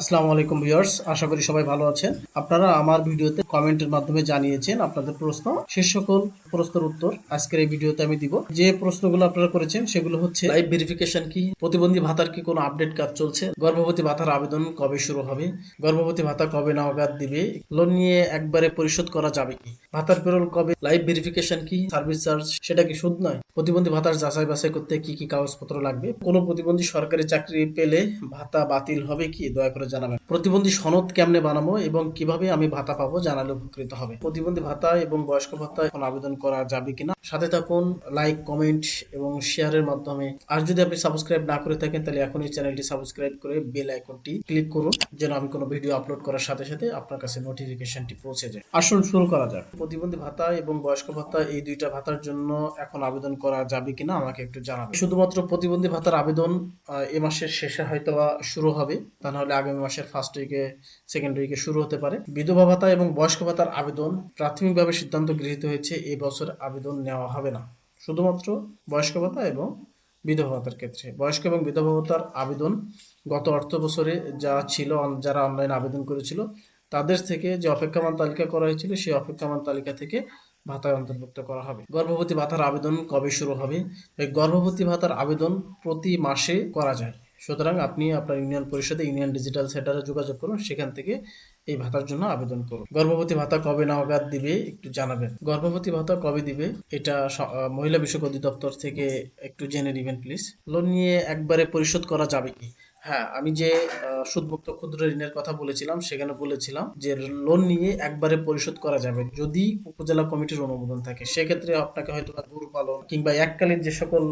আসসালামু আলাইকুম ভিউয়ার্স, আশা করি সবাই ভালো আছেন। আপনারা আমার ভিডিওতে কমেন্টের মাধ্যমে জানিয়েছেন আপনাদের প্রশ্ন। সে সকল প্রশ্নের উত্তর আজকের এই ভিডিওতে আমি দিব। যে প্রশ্নগুলো আপনারা করেছেন, সেগুলো হচ্ছে লাইভ ভেরিফিকেশন কি? প্রতিবন্ধী ভাতার কি কোনো আপডেট কাজ চলছে? গর্ভবতী ভাতার আবেদন কবে শুরু হবে? গর্ভবতী ভাতা কবে নাগাদ দিবে? লোন নিয়ে একবারে পরিশোধ করা যাবে কি? ভাতার পেরোল কবে? লাইভ ভেরিফিকেশন কি? সার্ভিস চার্জ সেটা কি সুদ নয়? প্রতিবন্ধী ভাতার যাচাই বাছাই করতে কি কি কাগজপত্র লাগবে? কোনো প্রতিবন্ধী সরকারি চাকরি পেলে ভাতা বাতিল হবে কি? দয়া করে জানাবেন। প্রতিবন্ধী সনদ কেমনে বানাবো এবং কীভাবে আমি ভাতা পাবো জানালে উপকৃত হবে। প্রতিবন্ধী ভাতা এবং বয়স্ক ভাতা এখন আবেদন করা যাবে কিনা? সাথে থাকুন লাইক কমেন্ট এবং শেয়ারের মাধ্যমে। আর যদি আপনি সাবস্ক্রাইব না করে থাকেন, তাহলে এখন এই চ্যানেলটি সাবস্ক্রাইব করে বেল আইকনটি ক্লিক করুন, যেন আমি কোনো ভিডিও আপলোড করার সাথে সাথে আপনার কাছে নোটিফিকেশনটি পৌঁছে যায়। আসুন, শুরু করা যাক। প্রতিবন্ধী ভাতা এবং বয়স্ক ভাতা, এই দুইটা ভাতার জন্য এখন আবেদন করা যাবে কিনা আমাকে একটু জানাবেন। শুধুমাত্র প্রতিবন্ধী ভাতার আবেদন এ মাসের শেষে হয়তো শুরু হবে। তা নাহলে আগামী মাসের ফার্স্ট উইকে সেকেন্ড উইকে শুরু হতে পারে। বিধবা ভাতা এবং বয়স্ক ভাতার আবেদন প্রাথমিকভাবে সিদ্ধান্ত গৃহীত হয়েছে, এই বছর আবেদন নেওয়া হবে না। শুধুমাত্র বয়স্ক ভাতা এবং বিধবা ভাতার ক্ষেত্রে। বয়স্ক এবং বিধবা ভাতার আবেদন গত অর্থ বছরে যা ছিল, যারা অনলাইন আবেদন করেছিল, তাদের থেকে যে অপেক্ষামান তালিকা করা হয়েছিল, সেই অপেক্ষামান তালিকা থেকে ভাতায় অন্তর্ভুক্ত করা হবে। গর্ভবতী ভাতার আবেদন কবে শুরু হবে? গর্ভবতী ভাতার আবেদন প্রতি মাসে করা যায়। সুতরাং আপনি আপনার ইউনিয়ন পরিষদে ইউনিয়ন ডিজিটাল সেন্টারে যোগাযোগ করুন, সেখান থেকে এই ভাতার জন্য আবেদন করুন। গর্ভবতী ভাতা কবে নাগাদ দিবে একটু জানাবেন। গর্ভবতী ভাতা কবে দিবে এটা মহিলা বিষয়ক অধিদপ্তর থেকে একটু জেনে নেবেন, প্লিজ। লোন নিয়ে একবারে পরিশোধ করা যাবে কি? হ্যাঁ আমি যে সুদমুক্ত ক্ষুদ্র ঋণের কথা বলেছিলাম, সেখানে বলেছিলাম যে লোন নিয়ে একবারে পরিশোধ করা যাবে। যদি উপজেলা কমিটির অনুমোদন থাকে, সেক্ষেত্রে আপনাকে হয়তো গরু পালন কিংবা এককালীন যে সকল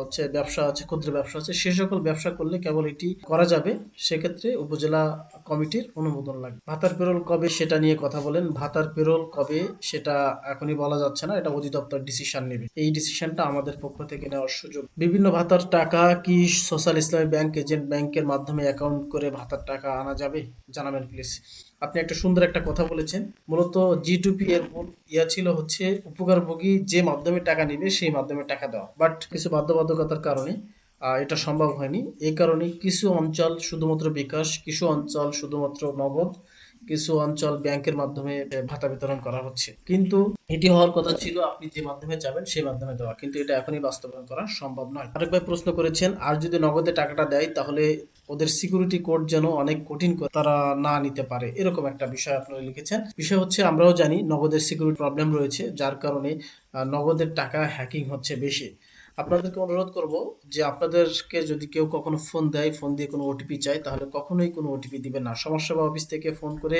হচ্ছে ব্যবসা আছে, ক্ষুদ্র ব্যবসা আছে, সে সকল ব্যবসা করলে কেবল এটি করা যাবে। সেক্ষেত্রে উপজেলা কমিটির অনুমোদন লাগবে। ভাতার পেরোল কবে সেটা নিয়ে কথা বলেন। ভাতার পেরোল কবে সেটা এখনই বলা যাচ্ছে না। এটা অধিদপ্তর ডিসিশন নেবে। এই ডিসিশনটা আমাদের পক্ষ থেকে নেওয়ার সুযোগ। বিভিন্ন ভাতার টাকা কি সোশ্যাল ইসলামী ব্যাংক এজেন্ট ব্যাংকের মাধ্যমে অ্যাকাউন্ট করে ভাতার টাকা আনা যাবে? জানাবেন প্লিজ আপনি একটা সুন্দর একটা কথা বলেছেন। মূলত জি টু পি এর ইয়া ছিল হচ্ছে উপকারভোগী যে মাধ্যমে টাকা নিবে, সেই মাধ্যমে টাকা দেওয়া। বাট কিছু বাধ্যবাধকতার কারণে এটা সম্ভব হয়নি। এই কারণে কিছু অঞ্চল শুধুমাত্র বিকাশ, কিছু অঞ্চল শুধুমাত্র নগদ কিছু অঞ্চল ব্যাংকের মাধ্যমে ভাতা বিতরণ করা হচ্ছে। কিন্তু এটি হওয়ার কথা ছিল, আপনি যে মাধ্যমে যাবেন সেই মাধ্যমে দেওয়া। কিন্তু এটা এখনই বাস্তবায়ন করা সম্ভব নয়। আরেক ভাই প্রশ্ন করেছেন, আর যদি নগদে টাকাটা দেয়, তাহলে ওদের সিকিউরিটি কোড যেন অনেক কঠিন তারা না নিতে পারে। এরকম একটা বিষয় আপনারা লিখেছেন। বিষয় হচ্ছে, আমরাও জানি নগদের সিকিউরিটি প্রবলেম রয়েছে, যার কারণে নগদের টাকা হ্যাকিং হচ্ছে বেশি। আপনাদেরকে অনুরোধ করব যে আপনাদেরকে যদি কেউ কখনো ফোন দেয় ফোন দিয়ে কোনো ওটিপি চায়, তাহলে কখনোই কোনো ওটিপি দিবেন না। সমস্যা বা অফিস থেকে ফোন করে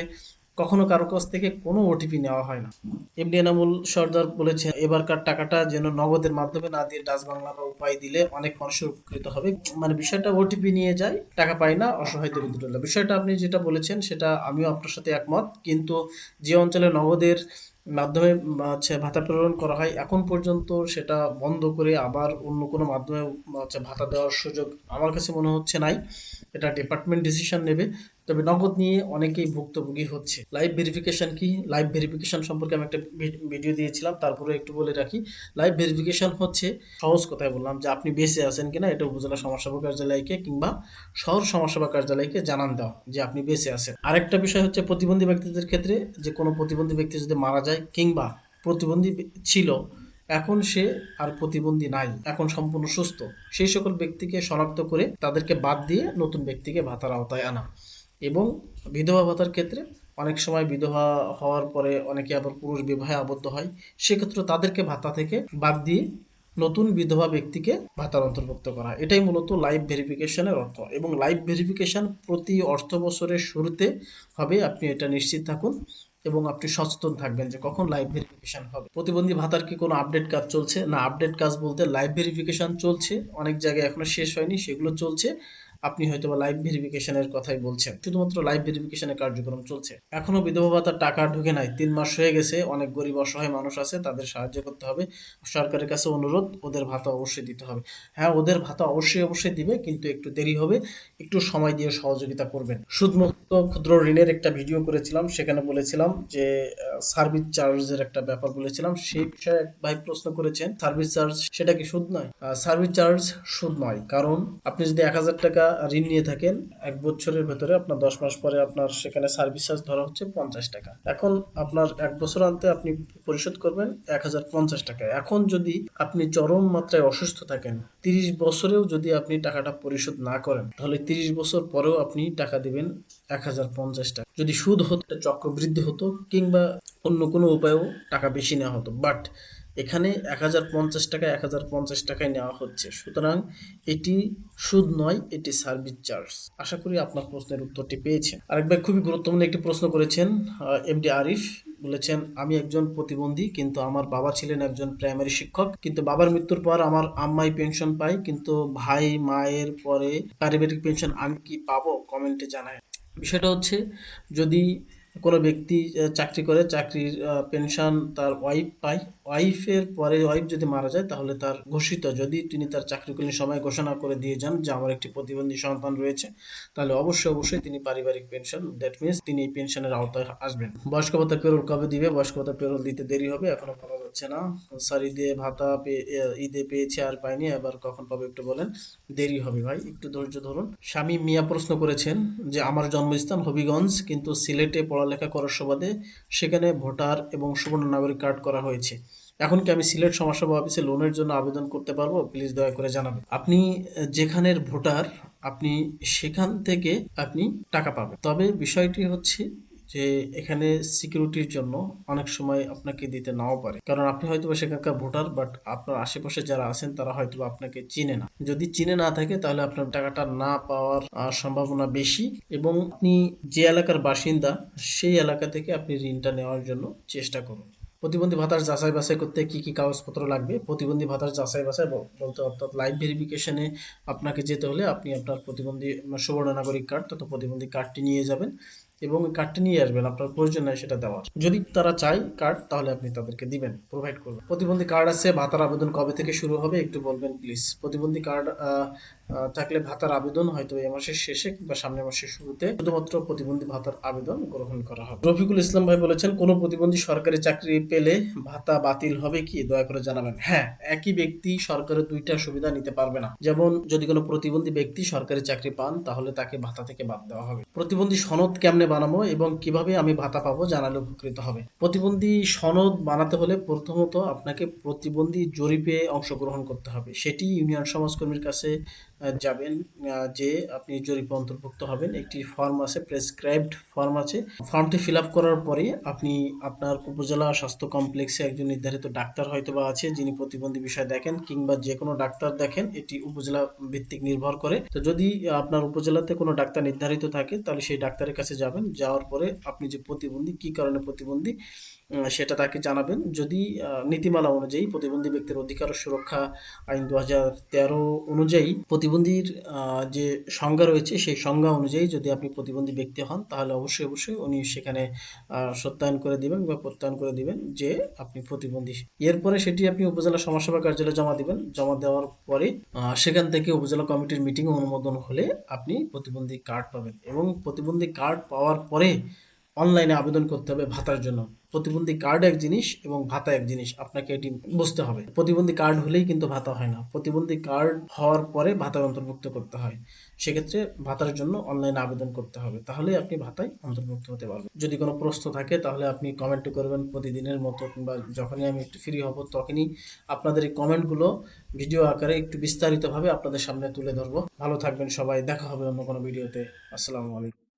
কখনো কারও কাছ থেকে কোনো ওটিপি নেওয়া হয় না। এমডি এনামুল সর্দার বলেছেন, এবারকার টাকাটা যেন নগদের মাধ্যমে না দিয়ে ডাচ বাংলা বা উপায় দিলে অনেক মানুষের উপকৃত হবে। মানে বিষয়টা ওটিপি নিয়ে যায়, টাকা পায় না, অসহায় দরিদ্ররা। বিষয়টা আপনি যেটা বলেছেন, সেটা আমিও আপনার সাথে একমত। কিন্তু যে অঞ্চলে নগদের মাধ্যমে হচ্ছে ভাতা প্রেরণ করা হয়। এখন পর্যন্ত সেটা বন্ধ করে আবার অন্য কোনো মাধ্যমে হচ্ছে ভাতা দেওয়ার সুযোগ আমার কাছে মনে হচ্ছে নাই। এটা ডিপার্টমেন্ট ডিসিশন নেবে। তবে নগদ নিয়ে অনেকেই ভুক্তভোগী হচ্ছে। লাইভ ভেরিফিকেশন কি? লাইভ ভেরিফিকেশন সম্পর্কে আমি একটা ভিডিও দিয়েছিলাম, তারপরে একটু বলে রাখি। লাইভ ভেরিফিকেশন হচ্ছে, সহজ কথায় বললাম যে আপনি বেঁচে আছেন কিনা, এটা উপজেলা সমাজসেবা কার্যালয়কে কিংবা শহর সমাজসেবা কার্যালয়কে জানান দেওয়া যে আপনি বেঁচে আছেন। আরেকটা বিষয় হচ্ছে প্রতিবন্ধী ব্যক্তিদের ক্ষেত্রে যে কোনো প্রতিবন্ধী ব্যক্তি যদি মারা যায় কিংবা প্রতিবন্ধী ছিল এখন সে আর প্রতিবন্ধী নাই, এখন সম্পূর্ণ সুস্থ। সেই সকল ব্যক্তিকে শনাক্ত করে তাদেরকে বাদ দিয়ে নতুন ব্যক্তিকে ভাতার আওতায় আনা। এবং বিধবা ভাতার ক্ষেত্রে অনেক সময় বিধবা হওয়ার পরে অনেকে আবার পুরুষ বিবাহে আবদ্ধ হয়, সেক্ষেত্রে তাদেরকে ভাতা থেকে বাদ দিয়ে নতুন বিধবা ব্যক্তিকে ভাতার অন্তর্ভুক্ত করা। এটাই মূলত লাইভ ভেরিফিকেশনের অর্থ। এবং লাইভ ভেরিফিকেশন প্রতি অর্থ বছরের শুরুতে হবে, আপনি এটা নিশ্চিত থাকুন এবং আপনি সচেতন থাকবেন যে কখন লাইভ ভেরিফিকেশন হবে। প্রতিবন্ধী ভাতার কি কোনো আপডেট কাজ চলছে? না আপডেট কাজ বলতে লাইভ ভেরিফিকেশন চলছে, অনেক জায়গায় এখনও শেষ হয়নি, সেগুলো চলছে। আপনি হয়তো বা লাইভ ভেরিফিকেশনের কথাই বলছেন। শুধুমাত্র লাইভ ভেরিফিকেশনের কার্যক্রম চলছে। এখনও বিধবা ভাতার টাকা ঢুকে নাই। তিন মাস হয়ে গেছে। অনেক গরিব অসহায় মানুষ আছে, তাদের সাহায্য করতে হবে। সরকারের কাছে অনুরোধ, ওদের ভাতা অবশ্যই দিতে হবে। হ্যাঁ ওদের ভাতা অবশ্যই অবশ্যই দিবে, কিন্তু একটু দেরি হবে। একটু সময় দিয়ে সহযোগিতা করবেন। সুদমুক্ত ক্ষুদ্র ঋণের একটা ভিডিও করেছিলাম। সেখানে বলেছিলাম যে সার্ভিস চার্জের একটা ব্যাপার বলেছিলাম। সেই বিষয়ে ভাই প্রশ্ন করেছেন সার্ভিস চার্জ সেটা কি সুদ নয়? সার্ভিস চার্জ সুদ নয়। কারণ আপনি যদি এক হাজার টাকা ঋণ নিয়ে থাকেন, এক বছরের ভেতরে আপনার দশ মাস পরে আপনার সেখানে সার্ভিস চার্জ ধরা হচ্ছে পঞ্চাশ টাকা। এখন আপনার এক বছর আনতে আপনি পরিশোধ করবেন এক হাজার পঞ্চাশ টাকা। এখন যদি আপনি চরম মাত্রায় অসুস্থ থাকেন, তিরিশ বছরেও যদি আপনি টাকাটা পরিশোধ না করেন, তাহলে তিরিশ বছর পরেও আপনি টাকা দিবেন এক হাজার পঞ্চাশ টাকা। যদি সুদ হতো চক্রবৃদ্ধি হতো, কিংবা অন্য কোনো উপায়েও টাকা বেশি নেওয়া হতো। বাট এখানে এক হাজার পঞ্চাশ টাকা, এক হাজার পঞ্চাশ টাকায় নেওয়া হচ্ছে। সুতরাং এটি সুদ নয়, এটি সার্ভিস চার্জ। আশা করি আপনার প্রশ্নের উত্তরটি পেয়েছেন। আরেক ভাই খুবই গুরুত্বপূর্ণ একটি প্রশ্ন করেছেন এমডি আরিফ। বলেছেন, আমি একজন প্রতিবন্ধী, কিন্তু আমার বাবা ছিলেন একজন প্রাইমারি শিক্ষক। কিন্তু বাবার মৃত্যুর পর আমার আম্মাই পেনশন পাই কিন্তু ভাই মায়ের পরে পারিবারিক পেনশন আমি কি পাবো? কমেন্টে জানায়। বিষয়টা হচ্ছে, যদি কোনো ব্যক্তি চাকরি করে, চাকরির পেনশন তার ওয়াইফ পায়। ওয়াইফের পরে ওয়াইফ যদি মারা যায়, তাহলে তার ঘোষিত। যদি তিনি তার চাকরিকালীন সময় ঘোষণা করে দিয়ে যান যে আমার একটি প্রতিবন্ধী সন্তান রয়েছে, তাহলে অবশ্যই অবশ্যই তিনি পারিবারিক পেনশন দ্যাট মিনস তিনি এই পেনশনের আওতায় আসবেন। বয়স্ক ভাতা পেরোল কবে দিবে? বয়স্ক ভাতা পেরোল দিতে দেরি হবে, এখনও যাচ্ছে না। স্যার ঈদে ভাতা ঈদে পেয়েছে আর পাইনি এবার কখন পাবে একটু বলেন। দেরি হবে ভাই, একটু ধৈর্য ধরুন। স্বামী মিয়া প্রশ্ন করেছেন যে, আমার জন্মস্থান হবিগঞ্জ, কিন্তু সিলেটে পড়ালেখা করার সুবাদে সেখানে ভোটার এবং সুবর্ণ নাগরিক কার্ড করা হয়েছে। এখন কি আমি সিলেট সমাজসভা অফিসে লোনের জন্য আবেদন করতে পারব? প্লিজ দয়া করে জানাবেন। আপনি যেখানের ভোটার, আপনি সেখান থেকে আপনি টাকা পাবেন। তবে বিষয়টি হচ্ছে যে এখানে সিকিউরিটির জন্য অনেক সময় আপনাকে দিতে নাও পারে। কারণ আপনি হয়তো সেখানকার ভোটার বাট আপনার আশেপাশে যারা আছেন, তারা হয়তো আপনাকে চিনে না। যদি চিনে না থাকে, তাহলে আপনার টাকাটা না পাওয়ার সম্ভাবনা বেশি এবং আপনি যে এলাকার বাসিন্দা, সেই এলাকা থেকে আপনি ঋণটা নেওয়ার জন্য চেষ্টা করুন। প্রতিবন্ধী ভাতার যাচাই বাছাই করতে কি কি কাগজপত্র লাগবে? প্রতিবন্ধী ভাতার যাচাই বাছাই বলতে অর্থাৎ লাইভ ভেরিফিকেশনে আপনাকে যেতে হলে আপনি আপনার প্রতিবন্ধী, সুবর্ণ নাগরিক কার্ড তথা প্রতিবন্ধী কার্ডটি নিয়ে যাবেন। এবং কার্ডটা নিয়ে আসবেন, আপনার প্রয়োজন নাই সেটা দেওয়ার। যদি তারা চায় কার্ড তাহলে আপনি তাদেরকে দিবেন প্রোভাইড করবেন। প্রতিবন্ধী কার্ড আছে, ভাতার আবেদন কবে থেকে শুরু হবে একটু বলবেন প্লিজ প্রতিবন্ধী কার্ড থাকলে ভাতার আবেদন হয়তো এই মাসের শেষে কিংবা সামনের মাসের শুরুতে শুধুমাত্র প্রতিবন্ধী ভাতার আবেদন গ্রহণ করা হবে। রফিকুল ইসলাম ভাই বলেছেন, কোন প্রতিবন্ধী সরকারি চাকরি পেলে ভাতা বাতিল হবে কি? দয়া করে জানাবেন। হ্যাঁ একই ব্যক্তি সরকারের দুইটা সুবিধা নিতে পারবে না। যেমন, যদি কোনো প্রতিবন্ধী ব্যক্তি সরকারি চাকরি পান, তাহলে তাকে ভাতা থেকে বাদ দেওয়া হবে। প্রতিবন্ধী সনদ কেমনে বানাবো এবং কীভাবে আমি ভাতা পাবো জানালে উপকৃত হবে। প্রতিবন্ধী সনদ বানাতে হলে প্রথমত আপনাকে প্রতিবন্ধী জরিপে অংশগ্রহণ করতে হবে। সেটি ইউনিয়ন সমাজকর্মীর কাছে যাবেন যে আপনি জরিপে অন্তর্ভুক্ত হবেন। একটি ফর্ম আছে প্রেসক্রাইবড ফর্ম আছে। ফর্মটি ফিল আপ করার পরে আপনি আপনার উপজেলা স্বাস্থ্য কমপ্লেক্সে একজন নির্ধারিত ডাক্তার হয়তো বা আছে, যিনি প্রতিবন্ধী বিষয় দেখেন কিংবা যে কোনো ডাক্তার দেখেন, এটি উপজেলা ভিত্তিক নির্ভর করে। তো যদি আপনার উপজেলাতে কোনো ডাক্তার নির্ধারিত থাকে, তাহলে সেই ডাক্তারের কাছে যাবেন। যাওয়ার পরে আপনি যে প্রতিবন্ধী, কি কারণে প্রতিবন্ধী সেটা তাকে জানাবেন। যদি নীতিমালা অনুযায়ী প্রতিবন্ধী ব্যক্তির অধিকার সুরক্ষা আইন দু হাজার তেরো অনুযায়ী প্রতিবন্ধীর যে সংজ্ঞা রয়েছে, সেই সংজ্ঞা অনুযায়ী যদি আপনি প্রতিবন্ধী ব্যক্তি হন, তাহলে অবশ্যই অবশ্যই উনি সেখানে সত্যায়ন করে দিবেন বা প্রত্যয়ন করে দিবেন যে আপনি প্রতিবন্ধী। এরপরে সেটি আপনি উপজেলা সমাজসেবা কার্যালয়ে জমা দিবেন। জমা দেওয়ার পরে সেখান থেকে উপজেলা কমিটির মিটিং অনুমোদন হলে আপনি প্রতিবন্ধী কার্ড পাবেন এবং প্রতিবন্ধী কার্ড পাওয়ার পরে অনলাইনে আবেদন করতে হবে ভাতার জন্য। প্রতিবন্ধী কার্ড এক জিনিস এবং ভাতা এক জিনিস আপনাকে এটি বুঝতে হবে। প্রতিবন্ধী কার্ড হলেই কিন্তু ভাতা হয় না। প্রতিবন্ধী কার্ড হওয়ার পরে ভাতায় অন্তর্ভুক্ত করতে হয়। সেক্ষেত্রে ভাতার জন্য অনলাইনে আবেদন করতে হবে। তাহলে আপনি ভাতায় অন্তর্ভুক্ত হতে পারবেন। যদি কোনো প্রশ্ন থাকে, তাহলে আপনি কমেন্ট করবেন প্রতিদিনের মতো কিংবা যখনই আমি একটু ফ্রি হব তখনই আপনাদের এই কমেন্টগুলো ভিডিও আকারে একটু বিস্তারিতভাবে আপনাদের সামনে তুলে ধরবো। ভালো থাকবেন সবাই। দেখা হবে অন্য কোনো ভিডিওতে আসসালামু আলাইকুম।